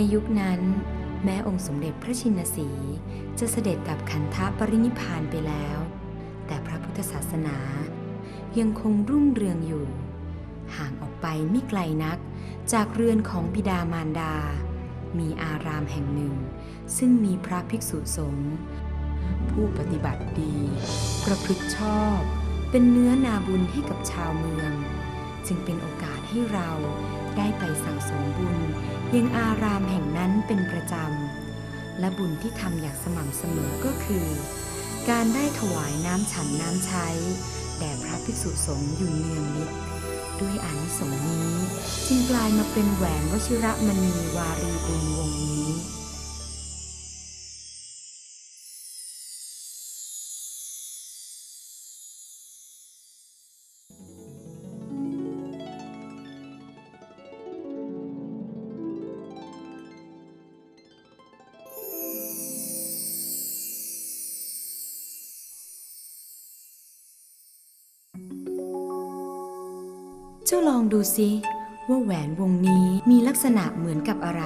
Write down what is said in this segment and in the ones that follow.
ในยุคนั้น แม้องค์สมเด็จพระชินสี จะเสด็จดับขันธปรินิพพานไปแล้ว แต่พระพุทธศาสนา ยังคงรุ่งเรืองอยู่ ห่างออกไปไม่ไกลนักจากเรือนของบิดามารดา มีอารามแห่งหนึ่ง ซึ่งมีพระภิกษุสงฆ์ผู้ปฏิบัติดี ประพฤติชอบ เป็นเนื้อนาบุญให้กับชาวเมือง จึงเป็นโอกาสให้เรา ได้ไปสั่งสมบุญยังอารามแห่งนั้นเป็นประจำ และบุญที่ทำอย่างสม่ำเสมอก็คือ การได้ถวายน้ำฉันน้ำใช้ แด่พระภิกษุสงฆ์อยู่เนืองนิดด้วยอานิสงส์นี้ จึงกลายมาเป็นแหวนวชิระมณีวารีบุญวงนี้ เจ้าลองดูสิว่าแหวนวงนี้มีลักษณะเหมือนกับอะไร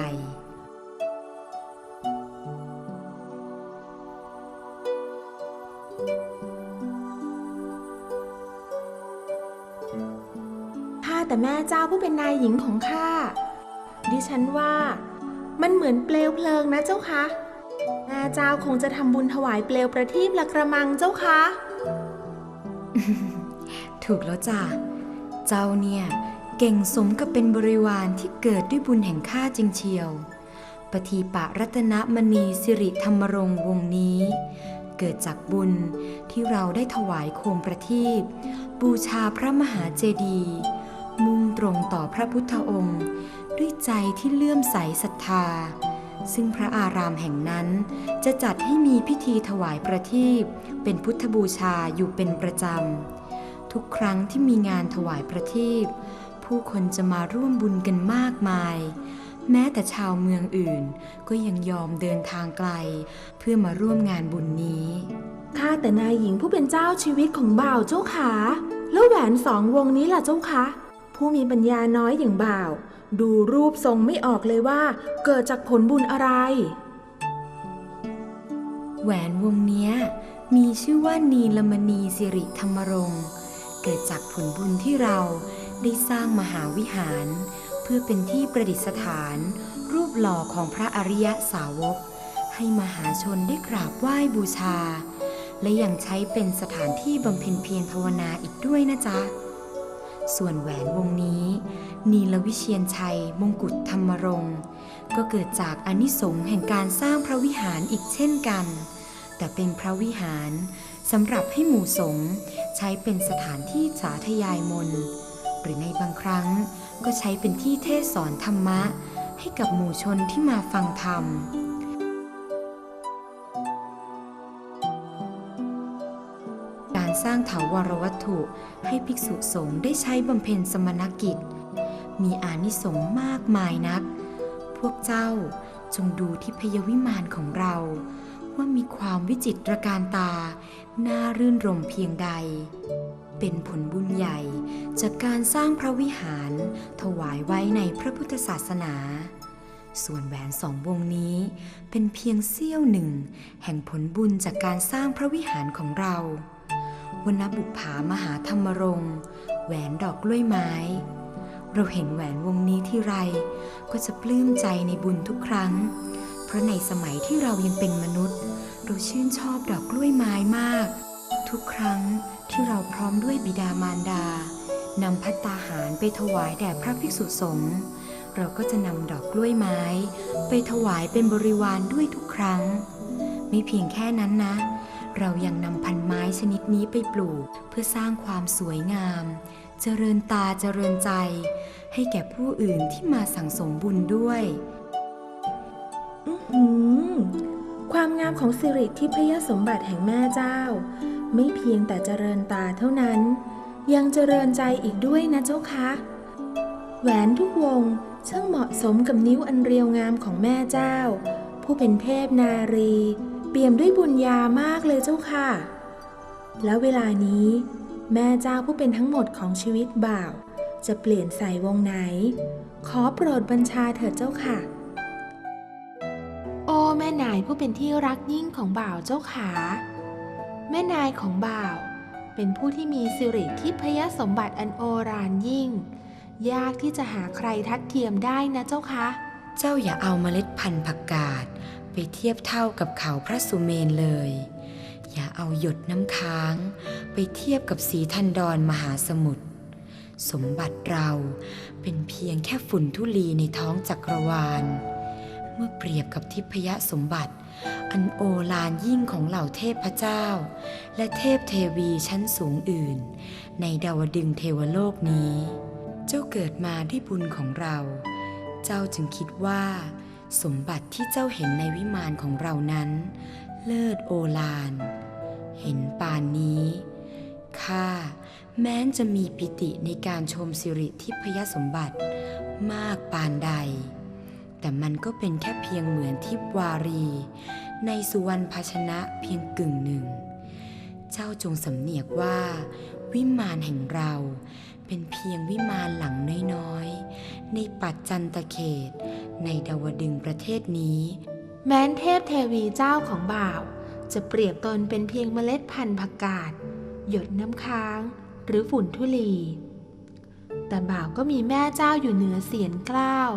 ข้าแต่แม่เจ้าผู้เป็นนายหญิงของข้า ดิฉันว่า มันเหมือนเปลวเพลิงนะเจ้าคะแม่เจ้าคงจะทำบุญถวายเปลวประทีปละกระมังเจ้าคะ ถูกแล้วจ้ะ เจ้าเนี่ยเก่งสมกับเป็นบริวารที่เกิดด้วยบุญแห่งข้าจริงเชียวปฏิปะรัตนมณีสิริธรรมรงวงนี้ เกิดจากบุญที่เราได้ถวายโคมประทีปบูชาพระมหาเจดีย์มุ่งตรงต่อพระพุทธองค์ ด้วยใจที่เลื่อมใสศรัทธา ซึ่งพระอารามแห่งนั้นจะจัดให้มีพิธีถวายประทีปเป็นพุทธบูชาอยู่เป็นประจำ ทุกครั้งที่มีงานถวายประทีป ผู้คนจะมาร่วมบุญกันมากมาย แม้แต่ชาวเมืองอื่นก็ยังยอมเดินทางไกล เพื่อมาร่วมงานบุญนี้ข้าแต่นายหญิงผู้เป็นเจ้าชีวิตของบ่าวเจ้าขาแล้วแหวนสองวงนี้ล่ะเจ้าคะผู้มีปัญญาน้อยอย่างบ่าว ดูรูปทรงไม่ออกเลยว่า เกิดจากผลบุญอะไร แหวนวงเนี้ยมีชื่อว่านีลมณีสิริธรรมรงค์ เกิดจากผลบุญที่เราได้สร้างมหาวิหาร เพื่อเป็นที่ประดิษฐาน รูปหล่อของพระอริยสาวก ให้มหาชนได้กราบไหว้บูชา และยังใช้เป็นสถานที่บำเพ็ญเพียรภาวนาอีกด้วยนะจ๊ะ ส่วนแหวนวงนี้ นีลวิเชียนชัย มงกุฎธรรมรงค์ก็เกิดจากอนิสงส์แห่งการสร้างพระวิหารอีกเช่นกัน แต่เป็นพระวิหาร สำหรับให้หมู่สงฆ์ใช้เป็นสถานที่สาธยายมนหรือในบางครั้งก็ใช้เป็นที่เทศสอนธรรมะ ให้กับหมู่ชนที่มาฟังธรรมการสร้างถาวรวัตถุให้ภิกษุสงฆ์ได้ใช้บำเพ็ญสมณกิจ มีอานิสงส์มากมายนัก พวกเจ้าจงดูที่พยวิมานของเรา ว่ามีความวิจิตรการตา น่ารื่นรมเพียงใด เป็นผลบุญใหญ่จากการสร้างพระวิหารถวายไว้ในพระพุทธศาสนา ส่วนแหวนสองวงนี้เป็นเพียงเสี้ยวหนึ่ง แห่งผลบุญจากการสร้างพระวิหารของเราวนบุปผามหาธรรมรงค์แหวนดอกกล้วยไม้ เราเห็นแหวนวงนี้ที่ไรก็จะปลื้มใจในบุญทุกครั้ง เพราะในสมัยที่เรายังเป็นมนุษย์ ชื่นชอบดอกกล้วยไม้มาก ทุกครั้งที่เราพร้อมด้วยบิดามารดานำพัตตาหารไปถวายแด่พระภิกษุสงฆ์เราก็จะนำดอกกล้วยไม้ ไปถวายเป็นบริวารด้วยทุกครั้ง ไม่เพียงแค่นั้นนะ เรายังนำพันไม้ชนิดนี้ไปปลูกเพื่อสร้างความสวยงาม เจริญตาเจริญใจ ให้แก่ผู้อื่นที่มาสั่งสมบุญด้วย อือหือ ความงามของสิริทิพยสมบัติแห่งแม่เจ้า ไม่เพียงแต่เจริญตาเท่านั้น ยังเจริญใจอีกด้วยนะเจ้าคะ แหวนทุกวงช่างเหมาะสมกับนิ้วอันเรียวงามของแม่เจ้า ผู้เป็นเทพนารี เปี่ยมด้วยบุญญามากเลยเจ้าค่ะ แล้วเวลานี้ แม่เจ้าผู้เป็นทั้งหมดของชีวิตบ่าว จะเปลี่ยนใส่วงไหน ขอโปรดบัญชาเถิดเจ้าค่ะ นายผู้เป็นที่รักยิ่งของบ่าวเจ้าขา แม่นายของบ่าว เป็นผู้ที่มีสิริทิพยสมบัติอันโอฬารยิ่ง ยากที่จะหาใครทัดเทียมได้นะเจ้าคะ เจ้าอย่าเอาเมล็ดพันธุ์ผักกาดไปเทียบเท่ากับเขาพระสุเมนเลย อย่าเอาหยดน้ำค้าง ไปเทียบกับสีทันดรมหาสมุทร สมบัติเราเป็นเพียงแค่ฝุ่นทุลีในท้องจักรวาล เมื่อเปรียบกับทิพยสมบัติ อันโอฬารยิ่งของเหล่าเทพพเจ้า และเทพเทวีชั้นสูงอื่น ในดาวดึงเทวโลกนี้ เจ้าเกิดมาด้วยบุญของเรา เจ้าจึงคิดว่า สมบัติที่เจ้าเห็นในวิมานของเรานั้น เลิศโอฬารเห็นปานนี้ข้าแม้นจะมีปิติในการชมสิริทิพยสมบัติมากปานใด แต่มันก็เป็นแค่เพียงเหมือนทิพวารี ในสุวรรณภาชนะเพียงกึ่งหนึ่ง เจ้าจงสำเนียกว่า วิมานแห่งเราเป็นเพียงวิมานหลังน้อยๆ ในปัจจันตเขต ในดาวดึงประเทศนี้ แม้นเทพเทวีเจ้าของบ่าว จะเปรียบตนเป็นเพียงเมล็ดพันธุ์ผักกาดหยดน้ำค้างหรือฝุ่นทุลี แต่บ่าวก็มีแม่เจ้าอยู่เหนือเสียนกล้าว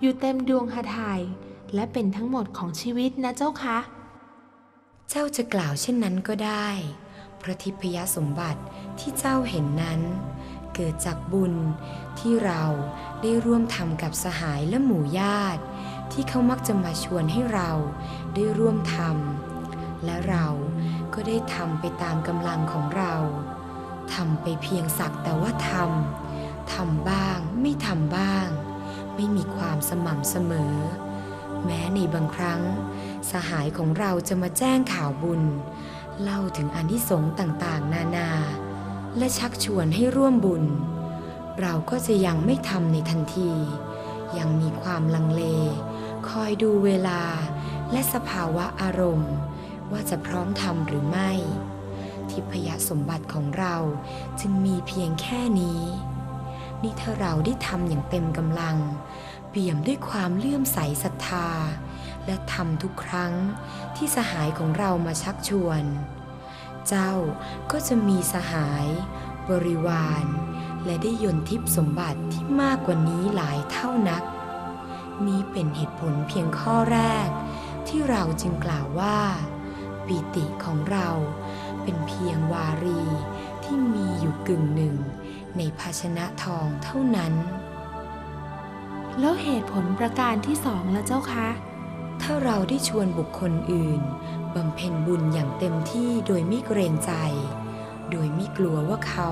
อยู่เต็มดวงหทัยและเป็นทั้งหมดของชีวิตนะเจ้าคะ เจ้าจะกล่าวเช่นนั้นก็ได้ เพราะทิพยสมบัติที่เจ้าเห็นนั้น เกิดจากบุญที่เราได้ร่วมทำกับสหายและหมู่ญาติ ที่เขามักจะมาชวนให้เราได้ร่วมทำและเราก็ได้ทำไปตามกำลังของเราทำไปเพียงสักแต่ว่าทำทำบ้างไม่ทำบ้าง ไม่มีความสม่ำเสมอ แม้ในบางครั้ง สหายของเราจะมาแจ้งข่าวบุญ เล่าถึงอนิสงส์ต่างๆ นานา และชักชวนให้ร่วมบุญ เราก็จะยังไม่ทำในทันที ยังมีความลังเล คอยดูเวลาและสภาวะอารมณ์ ว่าจะพร้อมทำหรือไม่ ทิพยสมบัติของเราจึงมีเพียงแค่นี้ นี่ถ้าเราได้ทำอย่างเต็มกำลัง เปี่ยมด้วยความเลื่อมใสศรัทธา และทำทุกครั้งที่สหายของเรามาชักชวน เจ้าก็จะมีสหาย บริวาร และได้ยนทิพสมบัติที่มากกว่านี้หลายเท่านัก นี้เป็นเหตุผลเพียงข้อแรก ที่เราจึงกล่าวว่า ปิติของเราเป็นเพียงวารีที่มีอยู่กึ่งหนึ่ง ในภาชนะทองเท่านั้น แล้วเหตุผลประการที่สองละเจ้าคะ ถ้าเราได้ชวนบุคคลอื่นบำเพ็ญบุญอย่างเต็มที่โดยไม่เกรงใจ โดยไม่กลัวว่าเขา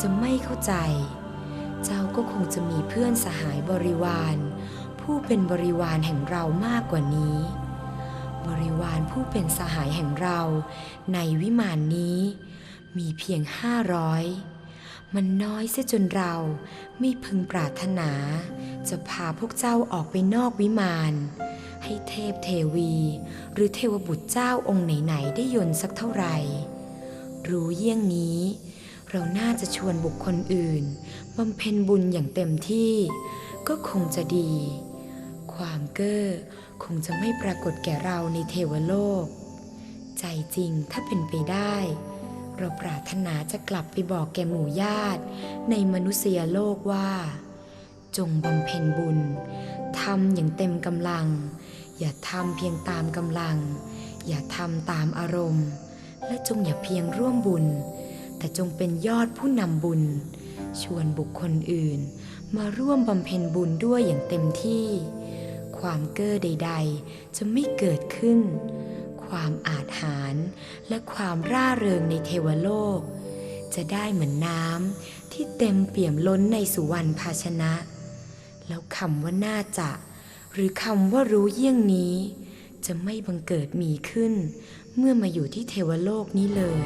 จะไม่เข้าใจ เจ้าก็คงจะมีเพื่อนสหายบริวาร ผู้เป็นบริวารแห่งเรามากกว่านี้ บริวารผู้เป็นสหายแห่งเรา ในวิมานนี้ มีเพียงห้าร้อย มันน้อยเสียจนเราไม่พึงปรารถนา จะพาพวกเจ้าออกไปนอกวิมาน ให้เทพเทวี หรือเทวบุตรเจ้าองค์ไหนๆได้ยนสักเท่าไหร่ รู้เยี่ยงนี้ เราน่าจะชวนบุคคลอื่นบำเพ็ญบุญอย่างเต็มที่ ก็คงจะดี ความเก้อคงจะไม่ปรากฏแก่เราในเทวโลก ใจจริงถ้าเป็นไปได้ เราปรารถนาจะกลับไปบอกแก่หมู่ญาติ ในมนุษยโลกว่า จงบำเพ็ญบุญทำอย่างเต็มกำลัง อย่าทำเพียงตามกำลัง อย่าทำตามอารมณ์ และจงอย่าเพียงร่วมบุญ แต่จงเป็นยอดผู้นำบุญ ชวนบุคคลอื่น มาร่วมบำเพ็ญบุญด้วยอย่างเต็มที่ ความเก้อใด ๆ จะไม่เกิดขึ้น ความอาจหารและความร่าเริงในเทวโลก จะได้เหมือนน้ำที่เต็มเปี่ยมล้นในสุวรรณภาชนะ แล้วคำว่าน่าจะ หรือคำว่ารู้เยี่ยงนี้ จะไม่บังเกิดมีขึ้น เมื่อมาอยู่ที่เทวโลกนี้เลย